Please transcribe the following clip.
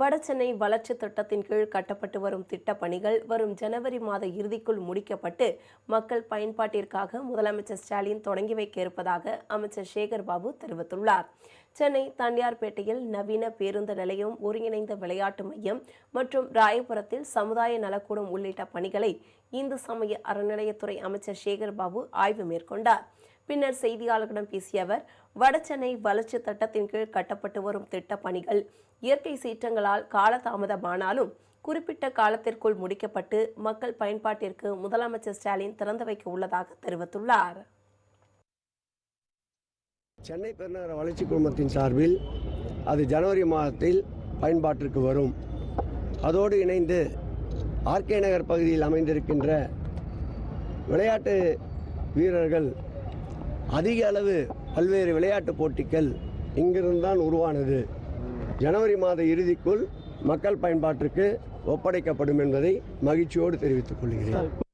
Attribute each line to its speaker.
Speaker 1: வடசென்னை வளர்ச்சி திட்டத்தின் கீழ் கட்டப்பட்டு வரும் பணிகள் வரும் ஜனவரி மாத இறுதிக்குள் முடிக்கப்பட்டு மக்கள் பயன்பாட்டிற்காக முதலமைச்சர் ஸ்டாலின் தொடங்கி வைக்க இருப்பதாக அமைச்சர் சேகர் பாபு தெரிவித்துள்ளார் சென்னை தனியார்பேட்டையில் நவீன பேருந்து நிலையம் ஒருங்கிணைந்த விளையாட்டு மையம் மற்றும் ராயபுரத்தில் சமுதாய நலக்கூடம் உள்ளிட்ட பணிகளை இந்து சமய அறநிலையத்துறை அமைச்சர் சேகர் பாபு ஆய்வு மேற்கொண்டார் பின்னர் செய்தியாளர்களிடம் பேசிய அவர் வடசென்னை வளர்ச்சி திட்டத்தின் கீழ் கட்டப்பட்டு வரும் திட்டப் பணிகள் இயற்கை சீற்றங்களால் காலதாமதமானாலும் குறிப்பிட்ட காலத்திற்குள் முடிக்கப்பட்டு மக்கள் பயன்பாட்டிற்கு முதலமைச்சர் ஸ்டாலின் திறந்து வைக்க உள்ளதாக தெரிவித்துள்ளார்
Speaker 2: சென்னை பெருநகர வளர்ச்சி குழுமத்தின் சார்பில் அது ஜனவரி மாதத்தில் பயன்பாட்டிற்கு வரும் அதோடு இணைந்து ஆர்கே நகர் பகுதியில் அமைந்திருக்கின்ற விளையாட்டு வீரர்கள் அதிக அளவு பல்வேறு விளையாட்டு போட்டிகள் இங்கிருந்து தான் உருவானது ஜனவரி மாத இறுதிக்குள் மக்கள் பயன்பாட்டிற்கு ஒப்படைக்கப்படும் என்பதை மகிழ்ச்சியோடு தெரிவித்துக் கொள்கிறேன்